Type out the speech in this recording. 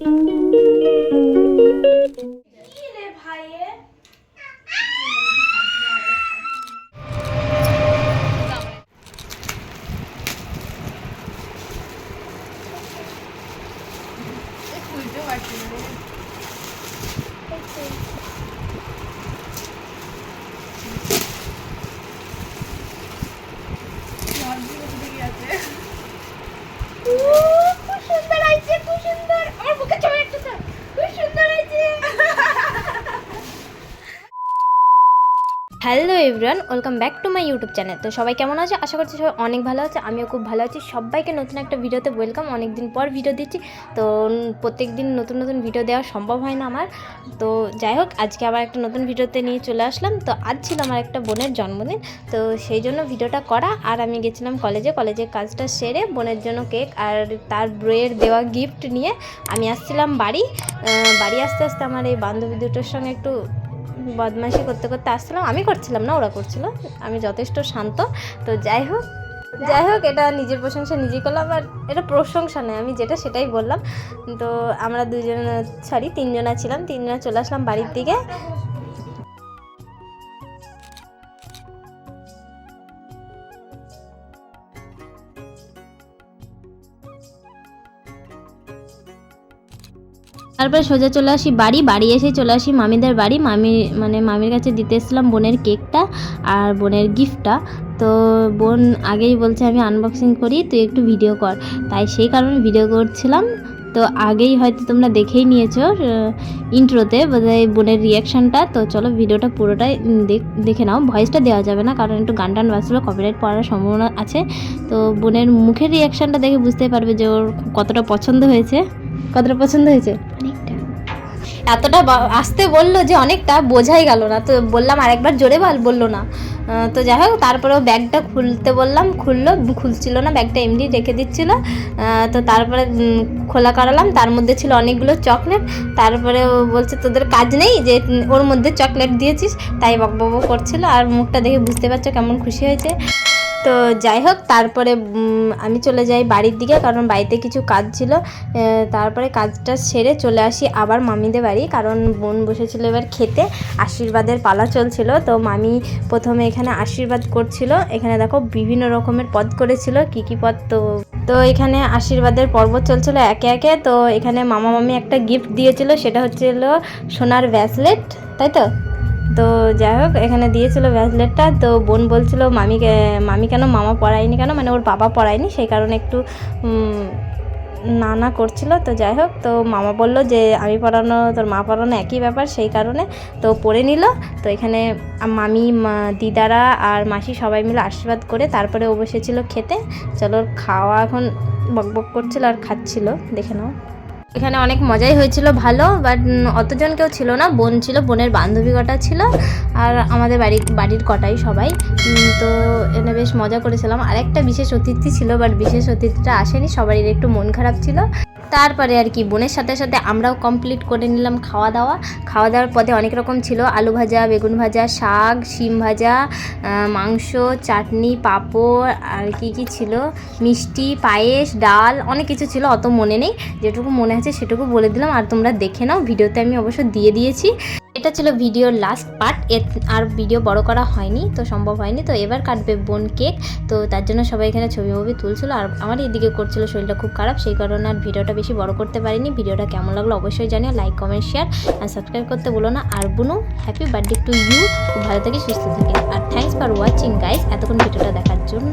কি রে ভাইয়ে খুব সুন্দর হয়েছে খুব সুন্দর আমার বুকে চলে একটা খুব সুন্দর হয়েছে hello everyone, welcome back to my YouTube channel. তো সবাই কেমন আছে? আশা করছি সবাই অনেক ভালো আছে, আমিও খুব ভালো আছি। সবাইকে নতুন একটা ভিডিওতে ওয়েলকাম। অনেক দিন পর ভিডিও দিচ্ছি, তো প্রত্যেক দিন নতুন নতুন ভিডিও দেওয়া সম্ভব হয় না আমার। তো যাই হোক, আজকে আবার একটা নতুন ভিডিওতে নিয়ে চলে আসলাম। তো আজ ছিল আমার একটা বোনের জন্মদিন, তো সেই জন্য ভিডিওটা করা। আর আমি গেছিলাম কলেজে কলেজে কাজটা সেরে বোনের জন্য কেক আর তার ব্রোয়ের দেওয়া গিফট নিয়ে আমি আসছিলাম বাড়ি। বাড়ি আসতে আসতে আমার এই বান্ধবী দুটোর সঙ্গে একটু বদমাইশি করতে করতে আসছিলাম। আমি করছিলাম না, ওরা করছিল। আমি যথেষ্ট শান্ত। তো যাই হোক যাই হোক, এটা নিজের প্রশংসা নিজেই করলাম আর এটা প্রশংসা নয়, আমি যেটা সেটাই বললাম। তো আমরা দুজন সরি, তিনজনা ছিলাম। তিনজনা চলে আসলাম বাড়ির দিকে। তারপরে সোজা চলে আসি বাড়ি বাড়ি এসে চলে আসি মামিদের বাড়ি। মামি মানে মামির কাছে দিতে এসেছিলাম বোনের কেকটা আর বোনের গিফটটা। তো বোন আগেই বলছে, আমি আনবক্সিং করি, তুই একটু ভিডিও কর। তাই সেই কারণে ভিডিও করছিলাম। তো আগেই হয়তো তোমরা দেখেই নিয়েছো ইন্ট্রোতে বোধহয় বোনের রিয়াকশানটা তো চলো ভিডিওটা পুরোটাই দেখ- নাও। ভয়েসটা দেওয়া যাবে না, কারণ একটু গান টান বাজছিল কপিরাইট পড়ার সম্ভাবনা আছে। তো বোনের মুখের রিয়াকশানটা দেখে বুঝতে পারবে যে ওর কতটা পছন্দ হয়েছে। কতটা পছন্দ হয়েছে? অনেকটা। এতটা আসতে বলল যে অনেকটা বোঝাই গেল না। তো বললাম আরেকবার জোরে বল বলল না। তো যাই হোক তারপরেও ব্যাগটা খুলতে বললাম খুললো খুলছিল না ব্যাগটা এমনি রেখে দিচ্ছিল। তো তারপরে খোলা করালাম তার মধ্যে ছিল অনেকগুলো চকলেট। তারপরে ও বলছে তোদের কাজ নেই যে ওর মধ্যে চকলেট দিয়েছিস? তাই বকবক করছিল আর মুখটা দেখে বুঝতে পারছ কেমন খুশি হয়েছে। তো যাই হোক, তারপরে আমি চলে যাই বাড়ির দিকে, কারণ বাড়িতে কিছু কাজ ছিল। তারপরে কাজটা সেরে চলে আসি আবার মামিদের বাড়ি, কারণ বোন বসেছিল এবার খেতে, আশীর্বাদের পালা চলছিল। তো মামি প্রথমে এখানে আশীর্বাদ করছিল। এখানে দেখো বিভিন্ন রকমের পদ করেছিল, কি কি পদ তো তো এখানে আশীর্বাদের পর্ব চলছিল একে একে। তো এখানে মামা মামি একটা গিফট দিয়েছিল, সেটা হচ্ছিল সোনার ব্যাসলেট তাই তো? তো যাই হোক, এখানে দিয়েছিল ব্যাসলেটটা তো বোন বলছিল, মামিকে, মামি কেন মামা পড়ায়নি কেন? মানে ওর বাবা পড়ায়নি, সেই কারণে একটু না না করছিল। তো যাই হোক, তো মামা বলল যে, আমি পড়ানো, তোর মা পড়ানো একই ব্যাপার, সেই কারণে তো পড়ে নিল। তো এখানে মামি দিদারা আর মাসি সবাই মিলে আশীর্বাদ করে তারপরে ও বসেছিল খেতে। চলো, খাওয়া এখন বকবক করছিল আর খাচ্ছিল। দেখে নাও। এখানে অনেক মজাই হয়েছিল, ভালো বাট অতজন কেউ ছিল না। বোন ছিল, বোনের বান্ধবী কটা ছিল, আর আমাদের বাড়ির বাড়ির কটাই সবাই। তো এনে বেশ মজা করেছিলাম। আর একটা বিশেষ অতিথি ছিল বাট বিশেষ অতিথিটা আসেনি, সবারই একটু মন খারাপ ছিল। তারপরে আর কি, বোনের সাথে সাথে আমরাও কমপ্লিট করে নিলাম খাওয়া দাওয়া খাওয়া দাওয়ার পদে অনেক রকম ছিল, আলু ভাজা, বেগুন ভাজা, শাক, শিম ভাজা মাংস, চাটনি, পাঁপড়, আর কি কি ছিল? মিষ্টি, পায়েস, ডাল, অনেক কিছু ছিল, অত মনে নেই। যেটুকু মনে আছে সেটুকু বলে দিলাম। আর তোমরা দেখে নাও, ভিডিওতে আমি অবশ্য দিয়ে দিয়েছি। এটা ছিল ভিডিওর লাস্ট পার্ট এর আর ভিডিও বড় করা হয়নি, তো সম্ভব হয়নি। তো এবার কাটবে বোন কেক তো তার জন্য সবাই এখানে ছবি মবি তুলছিল। আর আমার এদিকে করছিল শরীরটা খুব খারাপ, সেই কারণে আর ভিডিওটা বেশি বড় করতে পারিনি। ভিডিওটা কেমন লাগল অবশ্যই জানিও। লাইক কমেন্ট শেয়ার আর সাবস্ক্রাইব করতে বলো না। আর বুনু হ্যাপি বার্থডে টু ইউ ভালো থেকে, সুস্থ থেকে। আর থ্যাংকস ফর ওয়াচিং গাইস এতক্ষণ ভিডিওটা দেখার জন্য।